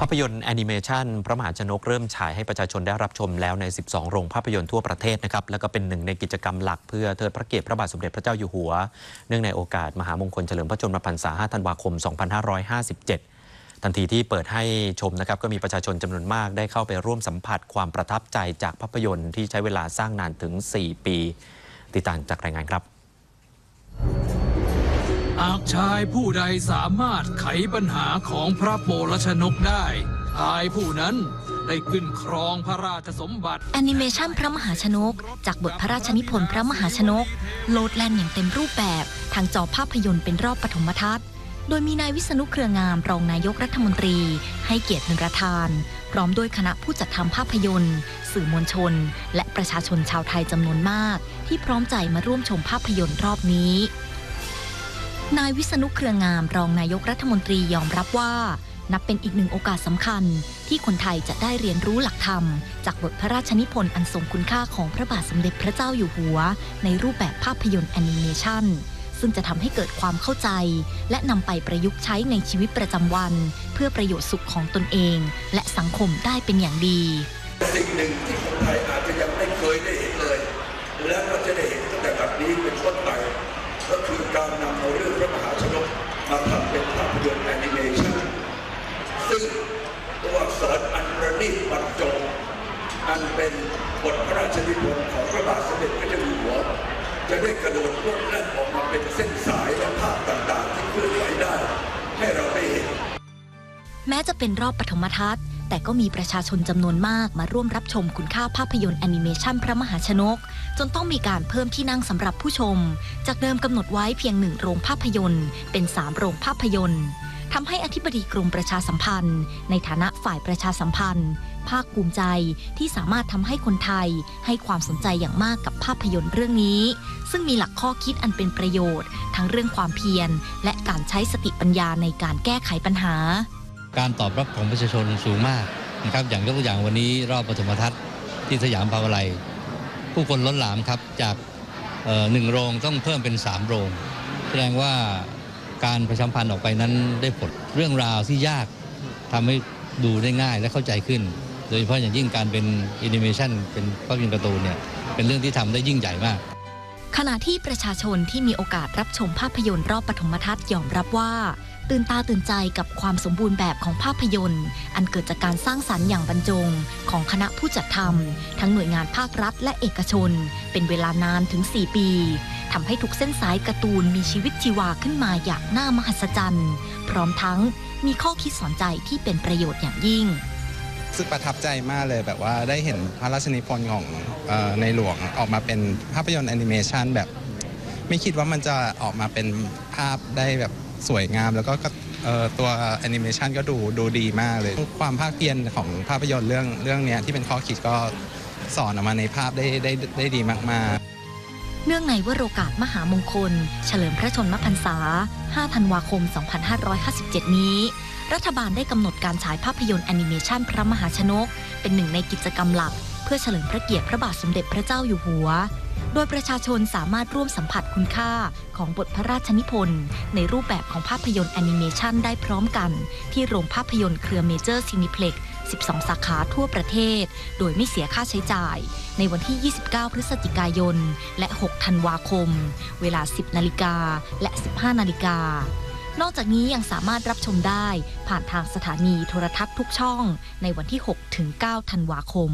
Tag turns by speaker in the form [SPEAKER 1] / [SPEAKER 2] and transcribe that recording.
[SPEAKER 1] ภาพยนตร์แอนิเมชันพระมหาชนกเริ่มฉายให้ประชาชนได้รับชมแล้วใน 12 โรงภาพยนตร์ทั่วประเทศนะครับ แล้วก็เป็นหนึ่งในกิจกรรมหลักเพื่อเทิดพระเกียรติพระบาทสมเด็จพระเจ้าอยู่หัว เนื่องในโอกาสมหามงคลเฉลิมพระชนมพรรษา 5 ธันวาคม 2557ทันทีที่เปิดให้ชมนะครับก็มีประชาชนจำนวนมากได้เข้าไปร่วมสัมผัสความประทับใจจากภาพยนตร์ที่ใช้เวลาสร้างนานถึง 4 ปี ติดตามจากรายงานครับา
[SPEAKER 2] กชายผู้ใดสามารถไขปัญหาของพระโปรชนกได้ชายผู้นั้นได้ขึ้นครองพระราชสมบัติ
[SPEAKER 3] แอนิเมชันพระมหาชนก จากบทพระราชนิพนธ์พระมหาชนก โลดแล่นอย่างเต็มรูปแบบ ทางจอภาพยนตร์เป็นรอบปฐมทัศน์ โดยมีนายวิษณุเครืองามรองนายกรัฐมนตรี ให้เกียรติเป็นประธาน พร้อมด้วยคณะผู้จัดทำภาพยนตร์ สื่อมวลชน และประชาชนชาวไทยจำนวนมาก ที่พร้อมใจมาร่วมชมภาพยนตร์รอบนี้ นายวิษณุเครืองามรองนายกรัฐมนตรียอมรับว่า นับเป็นอีกหนึ่งโอกาสสำคัญ ที่คนไทยจะได้เรียนรู้หลักธรรม จากบทพระราชนิพนธ์อันทรงคุณค่าของพระบาทสมเด็จพระเจ้าอยู่หัว ในรูปแบบภาพยนตร์แอนิเมชันซึ่งจะทำให้เกิดความเข้าใจ และนำไปประยุกต์ใช้ในชีวิตประจำวัน เพื่อประโยชน์สุขของตนเอง และสังคมได้เป็นอย่างดี
[SPEAKER 4] สิ่งหนึ่งที่คนไทยอาจจะยังไม่เคยได้เห็นเลย และก็จะได้เห็นตั้งแต่บัดนี้เป็นต้นไป ก็คือการนำเอาเรื่องพระมหาชนกมาทำเป็นภาพยนตร์แอนิเมชันซึ่งตัวอักษรอันประณีตบรรจงอันเป็นบทพระราชนิพนธ์ของพระบาทสมเด็จพระเจ้าอยู่หัวจะได้กระโดดล่วงแล่นออกมาเป็นเส้นสายและภาพต่างๆ ที่เคลื่อนไหวได้ ให้เราได้เห็น
[SPEAKER 3] แม้จะเป็นรอบปฐมทัศน์ แต่ก็มีประชาชนจำนวนมากมาร่วมรับชมคุณค่าภาพยนตร์แอนิเมชันพระมหาชนก จนต้องมีการเพิ่มที่นั่งสำหรับผู้ชม จากเดิมกำหนดไว้เพียงหนึ่งโรงภาพยนตร์ เป็นสามโรงภาพยนตร์ทำให้อธิบดีกรมประชาสัมพันธ์ ในฐานะฝ่ายประชาสัมพันธ์ ภาคภูมิใจที่สามารถทำให้คนไทย ให้ความสนใจอย่างมากกับภาพยนตร์เรื่องนี้ ซึ่งมีหลักข้อคิดอันเป็นประโยชน์ ทั้งเรื่องความเพียร และการใช้สติปัญญาในการแก้ไขปัญหา
[SPEAKER 5] การตอบรับของประชาชนสูงมากนะครับ อย่างยกตัวอย่างวันนี้รอบปฐมทัศน์ที่สยามพาวาไลยผู้คนล้นหลามครับจากหนึ่งโรงต้องเพิ่มเป็น 3 โรง แสดงว่าการประชาสัมพันธ์ออกไปนั้นได้ผลเรื่องราวที่ยากทำให้ดูได้ง่ายและเข้าใจขึ้น โดยเฉพาะอย่างยิ่งการเป็นแอนิเมชันเป็นภาพยนตร์การ์ตูนเนี่ยเป็นเรื่องที่ทำได้ยิ่งใหญ่มาก
[SPEAKER 3] ขณะที่ประชาชนที่มีโอกาสรับชมภาพยนตร์รอบปฐมทัศน์ยอมรับว่า ตื่นตาตื่นใจกับความสมบูรณ์แบบของภาพยนตร์ อันเกิดจากการสร้างสรรค์อย่างบรรจง ของคณะผู้จัดทำทั้งหน่วยงานภาครัฐและเอกชน เป็นเวลานานถึง 4 ปีทำให้ทุกเส้นสายการ์ตูนมีชีวิตชีวาขึ้นมาอย่างน่ามหัศจรรย์ พร้อมทั้งมีข้อคิดสอนใจที่เป็นประโยชน์อย่างยิ่ง
[SPEAKER 6] สึกประทับใจมากเลยแบบว่าได้เห็นพระราชนิพนธ์ของออในหลวงออกมาเป็นภาพยนตร์แอนิเมชันแบบ ไม่คิดว่ามันจะออกมาเป็นภาพได้แบบ สวยงามแล้วก็ตัวแอนิเมชันก็ดูดูดีมากเลย ความภาคเพียรของภาพยนตร์เรื่องเรื่องนี้ที่เป็นข้อคิดก็สอนออกมาในภาพได้ได้ได้ดีมากๆ
[SPEAKER 3] เนื่องในวโรกาสมหามงคล เฉลิมพระชนมพรรษา 5 ธันวาคม 2557 นี้ รัฐบาลได้กำหนดการฉายภาพยนตร์แอนิเมชันพระมหาชนก เป็นหนึ่งในกิจกรรมหลัก เพื่อเฉลิมพระเกียรติพระบาทสมเด็จพระเจ้าอยู่หัว ดยประชาชนสามารถร่วมสัมผัสคุณค่าของบทพระราชนิพนธ์ในรูปแบบของภาพยนตร์แอนิเมชันได้พร้อมกัน ที่โรงภาพยนตร์เครือเมเจอร์ซินิเพล็ก12 สาขาทั่วประเทศ โดยไม่เสียค่าใช้จ่าย ในวันที่ 29 พฤศจิกายน และ 6 ธันวาคม เวลา 10 นาฬิกา และ 15 นาฬิกานอกจากนี้ยังสามารถรับชมได้ผ่านทางสถานีโทรทัศน์ทุกช่อง ในวันที่ 6 ถึง 9 ธันวาคม